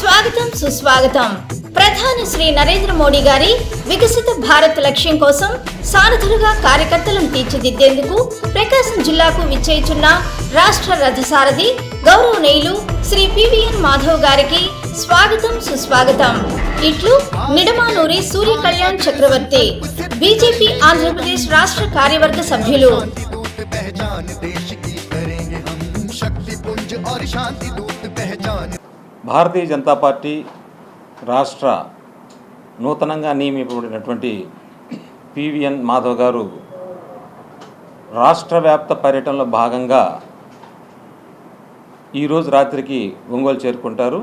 స్వాగతం సుస్వాగతం ప్రధాని శ్రీ నరేంద్ర మోడీ గారి వికసిత భారత్ లక్ష్యం కోసం సారథులుగా కార్యకర్తలను తీర్చిదిద్దేందుకు ప్రకాశం జిల్లాకు విచ్చేయుచున్న రాష్ట్ర రథసారథి గౌరవనీయులు శ్రీ పివిఎన్ మాధవ్ గారికి స్వాగతం సుస్వాగతం ఇట్లు నిడమానూరి సూర్య కళ్యాణ్ చక్రవర్తి బీజేపీ ఆంధ్రప్రదేశ్ రాష్ట్ర కార్యవర్గ సభ్యులు दूत पहचान देश की करेंगे हम शक्ति पुंज और शांति दूत पहचान భారతీయ జనతా పార్టీ రాష్ట్ర నూతనంగా నియమింపబడినటువంటి పివిఎన్ మాధవ్ గారు రాష్ట్ర వ్యాప్త పర్యటనలో భాగంగా ఈరోజు రాత్రికి ఒంగోలు చేరుకుంటారు.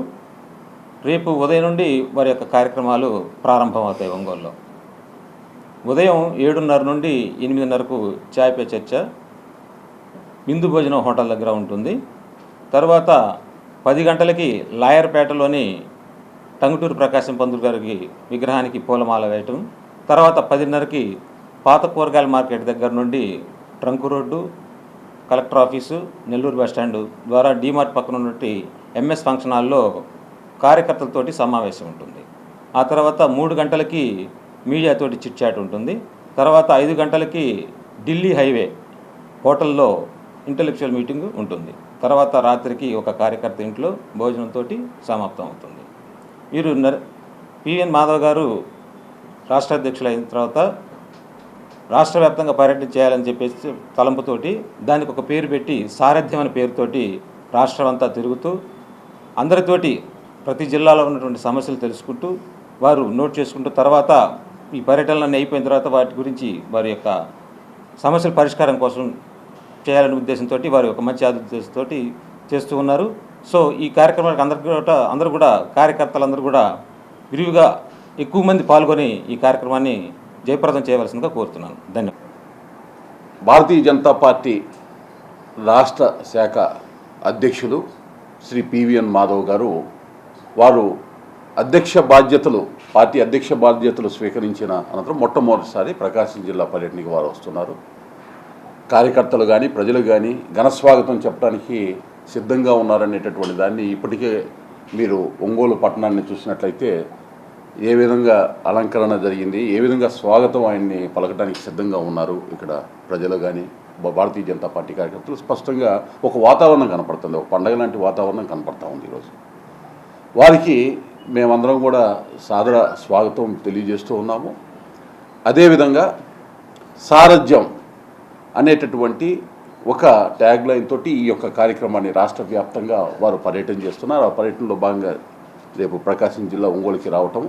రేపు ఉదయం నుండి వారి యొక్క కార్యక్రమాలు ప్రారంభమవుతాయి ఒంగోలులో. ఉదయం ఏడున్నర నుండి ఎనిమిదిన్నరకు చాయ్ పే చర్చ బిందు భోజనం హోటల్ దగ్గర ఉంటుంది. తర్వాత పది గంటలకి లాయర్పేటలోని టంగుటూరు ప్రకాశం పంతులు గారికి విగ్రహానికి పూలమాల వేయటం తర్వాత పదిన్నరకి పాత కూరగాయల మార్కెట్ దగ్గర నుండి trunk road collector office Nellore bus stand ద్వారా డీమార్ట్ పక్కన ఉన్నటువంటి ఎంఎస్ ఫంక్షన్ హాల్లో కార్యకర్తలతోటి సమావేశం ఉంటుంది. ఆ తర్వాత మూడు గంటలకి మీడియాతోటి చిట్చాట్ ఉంటుంది. తర్వాత ఐదు గంటలకి ఢిల్లీ హైవే హోటల్లో ఇంటలెక్చువల్ మీటింగ్ ఉంటుంది. తర్వాత రాత్రికి ఒక కార్యకర్త ఇంట్లో భోజనంతో సమాప్తం అవుతుంది. వీరు పివిఎన్ మాధవ్ గారు రాష్ట్ర అధ్యక్షులు అయిన తర్వాత రాష్ట్ర వ్యాప్తంగా పర్యటన చేయాలని చెప్పేసి తలంపుతోటి దానికి ఒక పేరు పెట్టి సారథ్యం అనే పేరుతోటి రాష్ట్రం అంతా తిరుగుతూ అందరితోటి ప్రతి జిల్లాలో ఉన్నటువంటి సమస్యలు తెలుసుకుంటూ వారు నోట్ చేసుకుంటూ తర్వాత ఈ పర్యటనలన్నీ అయిపోయిన తర్వాత వాటి గురించి వారి యొక్క సమస్యల పరిష్కారం కోసం చేయాలనే ఉద్దేశంతో వారి ఒక మంచి ఆదుద్దేశంతో చేస్తూ ఉన్నారు. సో ఈ కార్యక్రమానికి అందరు కూడా అందరూ కూడా కార్యకర్తలందరూ కూడా విరివిగా ఎక్కువ మంది పాల్గొని ఈ కార్యక్రమాన్ని జయప్రదం చేయవలసిందిగా కోరుతున్నాను. ధన్యవాదాలు. భారతీయ జనతా పార్టీ రాష్ట్ర శాఖ అధ్యక్షులు శ్రీ పివిఎన్ మాధవ్ గారు వారు అధ్యక్ష బాధ్యతలు పార్టీ అధ్యక్ష బాధ్యతలు స్వీకరించిన అనంతరం మొట్టమొదటిసారి ప్రకాశం జిల్లా పర్యటనకి వారు వస్తున్నారు. కార్యకర్తలు కానీ ప్రజలు కానీ ఘనస్వాగతం చెప్పడానికి సిద్ధంగా ఉన్నారనేటటువంటి దాన్ని ఇప్పటికే మీరు ఒంగోలు పట్టణాన్ని చూసినట్లయితే ఏ విధంగా అలంకరణ జరిగింది ఏ విధంగా స్వాగతం ఆయన్ని పలకడానికి సిద్ధంగా ఉన్నారు ఇక్కడ ప్రజలు కానీ భారతీయ జనతా పార్టీ కార్యకర్తలు. స్పష్టంగా ఒక వాతావరణం కనపడుతుంది ఒక పండగ లాంటి వాతావరణం కనపడతా ఉంది ఈరోజు వారికి మేమందరం కూడా సాదర స్వాగతం తెలియజేస్తూ ఉన్నాము. అదేవిధంగా సారథ్యం అనేటటువంటి ఒక ట్యాగ్ లైన్ తోటి ఈ యొక్క కార్యక్రమాన్ని రాష్ట్ర వ్యాప్తంగా వారు పర్యటన చేస్తున్నారు. ఆ పర్యటనలో భాగంగా రేపు ప్రకాశం జిల్లా ఒంగోలుకి రావటం.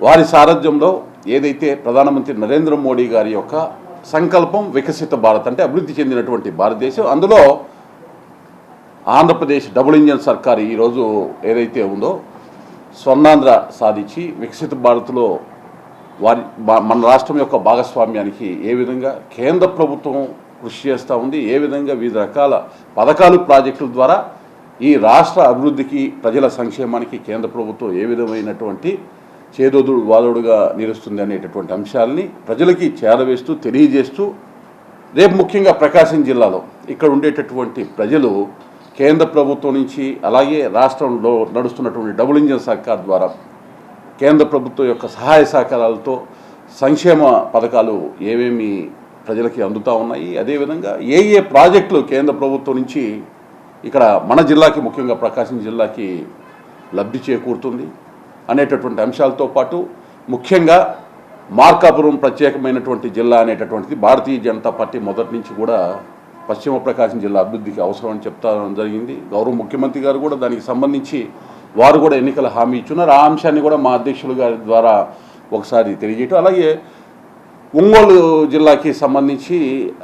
వారి సారథ్యంలో ఏదైతే ప్రధానమంత్రి నరేంద్ర మోడీ గారి యొక్క సంకల్పం వికసిత భారత్ అంటే అభివృద్ధి చెందినటువంటి భారతదేశం అందులో ఆంధ్రప్రదేశ్ డబుల్ ఇంజన్ సర్కార్ ఈరోజు ఏదైతే ఉందో స్వర్ణాంధ్ర సాధించి వికసిత భారత్లో వారి మన రాష్ట్రం యొక్క భాగస్వామ్యానికి ఏ విధంగా కేంద్ర ప్రభుత్వం కృషి చేస్తూ ఉంది ఏ విధంగా వివిధ రకాల పథకాలు ప్రాజెక్టుల ద్వారా ఈ రాష్ట్ర అభివృద్ధికి ప్రజల సంక్షేమానికి కేంద్ర ప్రభుత్వం ఏ విధమైనటువంటి చేదోదుడు వాదోడుగా నిలుస్తుంది అనేటటువంటి అంశాలని ప్రజలకి చేరవేస్తూ తెలియజేస్తూ రేపు ముఖ్యంగా ప్రకాశం జిల్లాలో ఇక్కడ ఉండేటటువంటి ప్రజలు కేంద్ర ప్రభుత్వం నుంచి అలాగే రాష్ట్రంలో నడుస్తున్నటువంటి డబుల్ ఇంజన్ సర్కార్ ద్వారా కేంద్ర ప్రభుత్వం యొక్క సహాయ సహకారాలతో సంక్షేమ పథకాలు ఏమేమి ప్రజలకి అందుతూ ఉన్నాయి? అదేవిధంగా ఏ ఏ ప్రాజెక్టులు కేంద్ర ప్రభుత్వం నుంచి ఇక్కడ మన జిల్లాకి ముఖ్యంగా ప్రకాశం జిల్లాకి లబ్ధి చేకూరుతుంది అనేటటువంటి అంశాలతో పాటు ముఖ్యంగా మార్కాపురం ప్రత్యేకమైనటువంటి జిల్లా అనేటటువంటిది భారతీయ జనతా పార్టీ మొదటి నుంచి కూడా పశ్చిమ ప్రకాశం జిల్లా అభివృద్ధికి అవసరం అని చెప్తా జరిగింది. గౌరవ ముఖ్యమంత్రి గారు కూడా దానికి సంబంధించి వారు కూడా ఎన్నికల హామీ ఇచ్చున్నారు. ఆ అంశాన్ని కూడా మా అధ్యక్షులు గారి ద్వారా ఒకసారి తెలియజేయటం. అలాగే ఒంగోలు జిల్లాకి సంబంధించి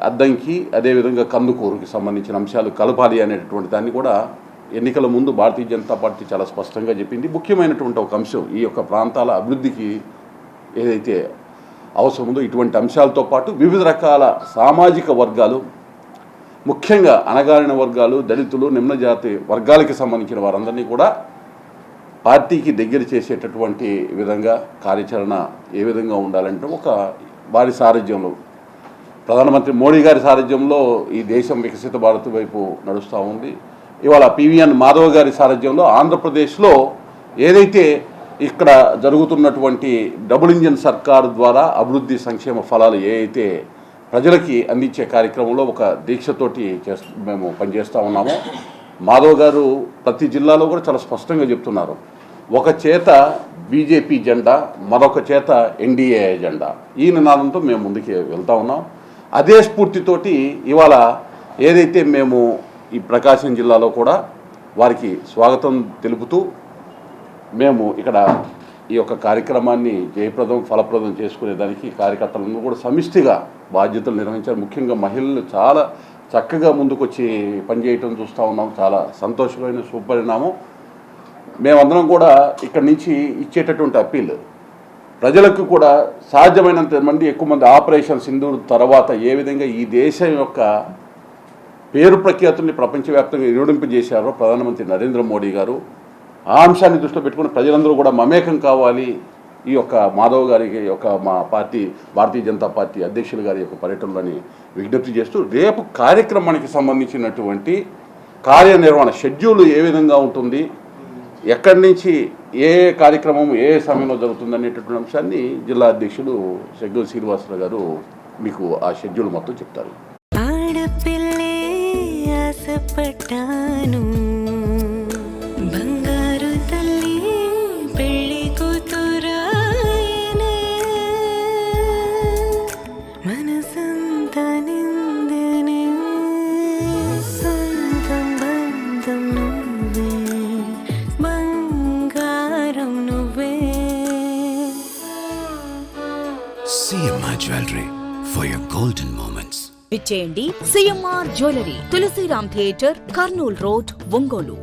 అద్దంకి అదేవిధంగా కందుకూరుకి సంబంధించిన అంశాలు కలపాలి అనేటటువంటి దాన్ని కూడా ఎన్నికల ముందు భారతీయ జనతా పార్టీ చాలా స్పష్టంగా చెప్పింది. ముఖ్యమైనటువంటి ఒక అంశం ఈ యొక్క ప్రాంతాల అభివృద్ధికి ఏదైతే అవసరం ఉందో ఇటువంటి అంశాలతో పాటు వివిధ రకాల సామాజిక వర్గాలు ముఖ్యంగా అణగారిన వర్గాలు దళితులు నిమ్నజాతి వర్గాలకి సంబంధించిన వారందరినీ కూడా పార్టీకి దగ్గర చేసేటటువంటి విధంగా కార్యాచరణ ఏ విధంగా ఉండాలంటే ఒక వారి సారథ్యంలో. ప్రధానమంత్రి మోడీ గారి సారథ్యంలో ఈ దేశం వికసిత భారత్ వైపు నడుస్తూ ఉంది. ఇవాళ పివిఎన్ మాధవ్ గారి సారథ్యంలో ఆంధ్రప్రదేశ్లో ఏదైతే ఇక్కడ జరుగుతున్నటువంటి డబుల్ ఇంజిన్ సర్కారు ద్వారా అభివృద్ధి సంక్షేమ ఫలాలు ఏ ప్రజలకి అందించే కార్యక్రమంలో ఒక దీక్షతోటి చేస్తూ మేము పనిచేస్తూ ఉన్నామో. మాధవ్ గారు ప్రతి జిల్లాలో కూడా చాలా స్పష్టంగా చెప్తున్నారు. ఒక చేత బీజేపీ జెండా మరొక చేత ఎన్డీఏ ఎజెండా ఈ నినాదంతో మేము ముందుకు వెళ్తా ఉన్నాం. అదే స్ఫూర్తితోటి ఇవాళ ఏదైతే మేము ఈ ప్రకాశం జిల్లాలో కూడా వారికి స్వాగతం తెలుపుతూ మేము ఇక్కడ ఈ యొక్క కార్యక్రమాన్ని జయప్రదం ఫలప్రదం చేసుకునేదానికి కార్యకర్తలను కూడా సమిష్టిగా బాధ్యతలు నిర్వహించారు. ముఖ్యంగా మహిళలు చాలా చక్కగా ముందుకొచ్చి పనిచేయటం చూస్తూ ఉన్నాం. చాలా సంతోషమైన సుపరిణామం మేమందరం కూడా ఇక్కడి నుంచి ఇచ్చేటటువంటి అప్పీల్. ప్రజలకు కూడా సాధ్యమైనంత మంది ఎక్కువ మంది ఆపరేషన్ సింధూర్ తర్వాత ఏ విధంగా ఈ దేశం యొక్క పేరు ప్రఖ్యాతుల్ని ప్రపంచవ్యాప్తంగా నిరూపింపజేశారో ప్రధానమంత్రి నరేంద్ర మోడీ గారు ఆ అంశాన్ని దృష్టిలో పెట్టుకుని ప్రజలందరూ కూడా మమేకం కావాలి. ఈ యొక్క మాధవ్ గారికి యొక్క మా పార్టీ భారతీయ జనతా పార్టీ అధ్యక్షులు గారి యొక్క పర్యటనలోని విజ్ఞప్తి చేస్తూ రేపు కార్యక్రమానికి సంబంధించినటువంటి కార్యనిర్వహణ షెడ్యూల్ ఏ విధంగా ఉంటుంది ఎక్కడి నుంచి ఏ కార్యక్రమం ఏ సమయంలో జరుగుతుంది అనేటటువంటి అంశాన్ని జిల్లా అధ్యక్షుడు షెడ్యూల్ శ్రీనివాసరావు గారు మీకు ఆ షెడ్యూల్ మొత్తం చెప్తారు. ఆడపిల్లే ఆశపడ్డాను. CMR jewellery for your golden moments విచ్చేయండి CMR jewellery Tulasiram theatre Kurnool road Ongole.